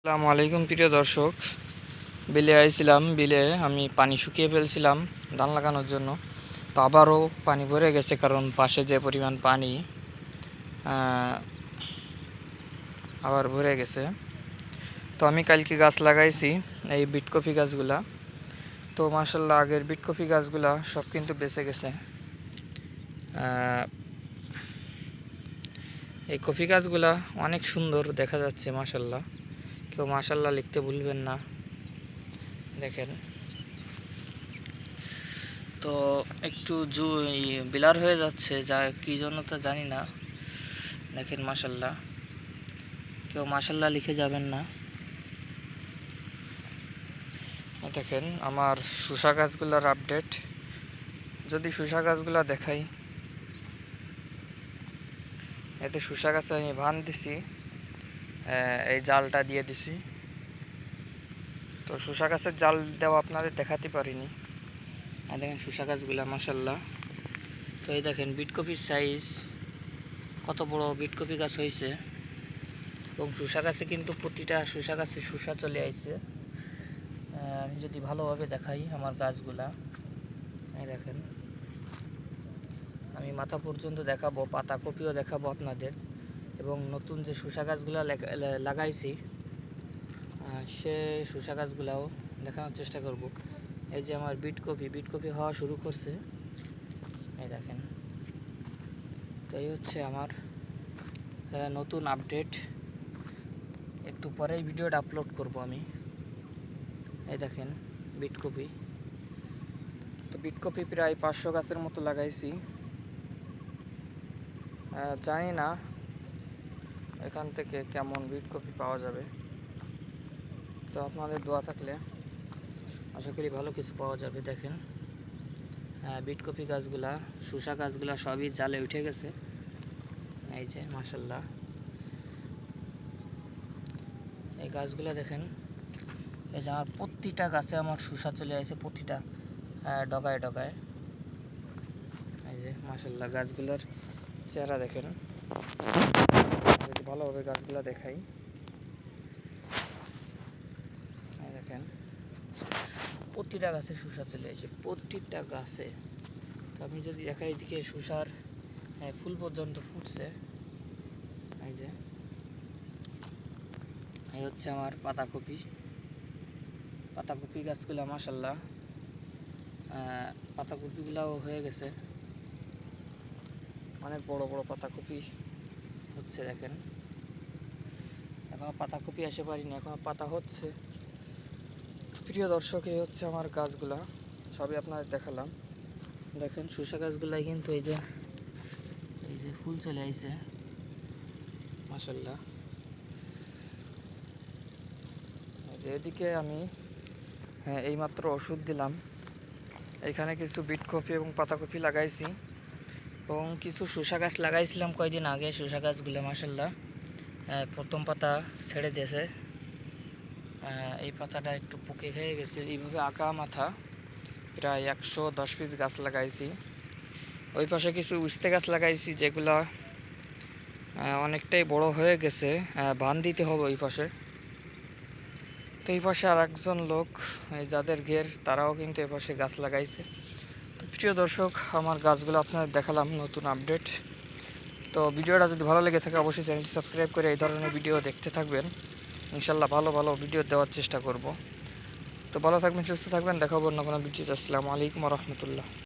আসসালামু আলাইকুম, প্রিয় দর্শক। বিলে আইছিলাম, বিলে আমি পানি শুকিয়ে ফেলছিলাম ধান লাগানোর জন্য। তো আবারও পানি ভরে গেছে, কারণ পাশে যে পরিমাণ পানি আবার ভরে গেছে। তো আমি কালকে গাছ লাগাইছি, এই বিট কফি গাছগুলা। তো মার্শাল্লাহ আগের বিট কফি গাছগুলা সব কিন্তু বেঁচে গেছে। এই কফি গাছগুলা অনেক সুন্দর দেখা যাচ্ছে মার্শাল্লাহ কেউ মাশাল্লাহ লিখতে ভুলবেন না। দেখেন। তো একটু জু বিলার হয়ে যাচ্ছে, যা কী জন্য তো জানি না। দেখেন মাশাল্লাহ কেউ মাশাল্লাহ লিখে যাবেন না। দেখেন, আমার শুষা গাছগুলোর আপডেট যদি শুষা গাছগুলো দেখাই। এতে শুষা গাছে আমি ভান দিছি। এই জালটা দিয়ে দিছি। তো শসা গাছের জাল দেওয়া আপনাদের দেখাতে পারিনি। আর দেখেন শসা গাছগুলা মাসাল্লাহ তো এই দেখেন বিটকপির সাইজ কত বড় বিটকপি গাছ হয়েছে। এবং শসা গাছে কিন্তু প্রতিটা শসা গাছে শসা চলে আহ, আমি যদি ভালোভাবে দেখাই আমার গাছগুলা। এই দেখেন আমি মাথা পর্যন্ত দেখাবো পাতা কপিও দেখাবো আপনাদের। এবং নতুন যে শসা গাছগুলো লাগাইছি সে শসা গাছগুলাও দেখানোর চেষ্টা করব। এই যে আমার বিট কপি বিট কপি হওয়া শুরু করছে। এই দেখেন। তো এই হচ্ছে আমার নতুন আপডেট। একটু পরেই ভিডিওটা আপলোড করব আমি। এই দেখেন, বিট কপি। তো বিট কপি প্রায় পাঁচশো গাছের মতো লাগাইছি। জানি না এখান থেকে কেমন বিট কপি পাওয়া যাবে? তো আপনাদের দোয়া থাকলে আশা করি ভালো কিছু পাওয়া যাবে দেখেন। হ্যাঁ বিট কপি গাছগুলা শুষা গাছগুলা সবই জালে উঠে গেছে। এই যে মাসাল্লাহ এই গাছগুলা দেখেন এই যে আমার প্রতিটা গাছে আমার শুষা চলে আসে প্রতিটা আহ, ডগায় ডগায়। এই যে মাসাল্লাহ গাছগুলোর চেহারা দেখেন। ভালোভাবে গাছগুলো দেখাই। দেখেন প্রতিটা গাছে শসা চলে আসে প্রতিটা গাছে। তো আমি যদি দেখাই এদিকে শসার হ্যাঁ, ফুল পর্যন্ত ফুটছে। এই যে এই হচ্ছে আমার পাতাকপি। পাতাকপি গাছগুলো মাসাল্লাহ পাতাকপিগুলাও হয়ে গেছে। অনেক বড় বড় পাতাকপি হচ্ছে দেখেন। এখনও পাতাকপি আসে পারিনি, এখনও পাতা হচ্ছে। প্রিয় দর্শক, এই হচ্ছে আমার গাছগুলা, সবই আপনাদের দেখালাম। দেখেন, শসা গাছগুলাই কিন্তু এই যে এই যে ফুল চলে আইছে। মাসাল্লাহ এদিকে আমি হ্যাঁ এইমাত্র ওষুধ দিলাম। এখানে কিছু বিট কপি এবং পাতাকপি লাগাইছি। এবং কিছু শসা গাছ লাগাইছিলাম কয়দিন আগে, শসা গাছগুলো মাসাল্লাহ প্রথম পাতা ছেড়ে দিয়েছে। এই পাতাটা একটু পুকে হয়ে গেছে। এইভাবে আঁকা মাথা, প্রায় একশো দশ পিস গাছ লাগাইছি। ওই পাশে কিছু উস্তে গাছ লাগাইছি যেগুলা অনেকটাই বড় হয়ে গেছে। বান দিতে হবে ওই পাশে। তো এই পাশে আর একজন লোক যাদের ঘের, তারাও কিন্তু এই পাশে গাছ লাগাইছে। তো প্রিয় দর্শক, আমার গাছগুলো আপনাদের দেখালাম নতুন আপডেট। তো ভিডিওটা যদি ভালো লেগে থাকে, অবশ্যই চ্যানেলটি সাবস্ক্রাইব করে এই ধরনের ভিডিও দেখতে থাকবেন। ইনশাল্লাহ ভালো ভালো ভিডিও দেওয়ার চেষ্টা করব। তো ভালো থাকবেন, সুস্থ থাকবেন দেখাবো অন্য কোনো ভিডিওতে। আসসালামু আলাইকুম রহমতুল্লাহ।